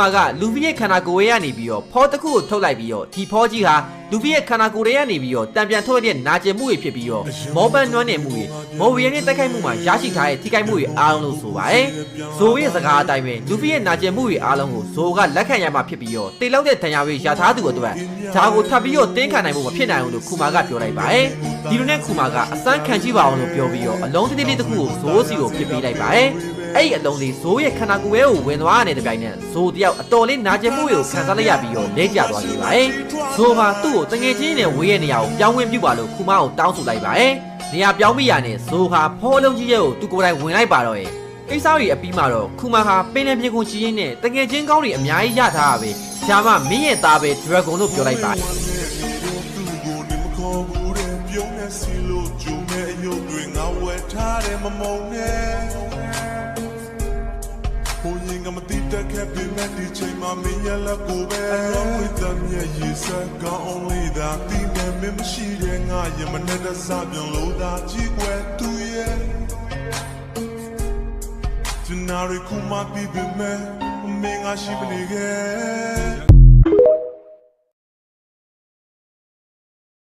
မာကလူဖီရဲ့ခန္ဓာကိုယ်ရဲ့ကနေပြီးတော့ဖောတစ်ခုကိုထုတ်လိုက်ပြီးတော့ဒီဖောကြီးဟာ လူဖီရဲ့ခန္ဓာကိုယ်ရဲ့ကနေပြီးတော့တံပြန်ထုတ်တဲ့နာကျင်မှုတွေဖြစ်ပြီးတော့မောပန်းနွမ်းနေမှုတွေမော်ဝီယန်ရဲ့တိုက်ခိုက်မှုမှာရရှိထားတဲ့ထိခိုက်မှုတွေအားလုံးလို့ဆိုပါတယ်ဇိုရဲ့စကားအတိုင်းပဲလူဖီရဲ့နာကျင်မှုတွေအားလုံးကိုဇိုကလက်ခံရမှာဖြစ်ပြီးတော့တိတ်လောက်တဲ့ဒဏ်ရာတွေရထားသူအတွက်ဒါကိုထပ်ပြီးတော့တင်းခံနိုင်မှုမဖြစ်နိုင်ဘူးလို့ခုမာကပြောလိုက်ပါတယ်ဒီလိုနဲ့ခုမာကအစမ်းခံကြည့်ပါအောင်လို့ပြောပြီးတော့အလုံးတိတိလေးတစ်ခုကိုဇိုးစီကိုပြစ်ပေးလိုက်ပါတယ်အဲ့ဒီအလုံးလေးဇိုးရဲ့ခန္ဓာကိုယ်ရဲ့ကိုဝင်သွားတဲ့တပြိုင်နက်ဇိုးတယောက်အတော်လေးနာကျင်မှုတွေကိုခံစားလိုက်ရပြီးတော့လဲကျသွားခဲ့ပါတယ် ဇိုးဟာသူ့ကိုတငယ်ချင်းနဲ့ဝေးရဲ့နေရာကိုပြောင်းဝင်ပြပါလို့ခုမကိုတောင်းဆိုလိုက်ပါတယ်နေရာပြောင်းမိရနဲ့ဇိုးဟာဖောလုံးကြီးရဲ့ကိုသူကိုယ်တိုင်ဝင်လိုက်ပါတော့ရဲ့ကိစ္စတွေအပြီးမှာတော့ခုမဟာပင်လယ်မြေကုန်ချီရင်းနဲ့တငယ်ချင်းကောင်းတွေအများကြီးရထားတာပဲရှာမမင်းရဲ့သားပဲဒရာဂွန်လို့ပြောလိုက်ပါသူ့ကိုနေမခေါ်ဘူးတဲ့ပြုံးနေစီလို့ဂျုံနဲ့အယုတ်တွေငါဝယ်ထားတယ်မမုံနဲ့ဘိုးရင်ကမတိတက်ခဲ့ပြီမဲ့ဒီချိန်မှာမင်းရလက်ကိုပဲအလုံးဝတမ်းရဲ့ ရေစက်ကောင်း only ဒါတိမဲ့မင်းမရှိတဲ့ငါရမနဲ့တစားပြန်လို့သာကြည့်ွယ်သူရဲ့ Tonight, come on, baby, man. မင်းငါရှိမနေခဲ့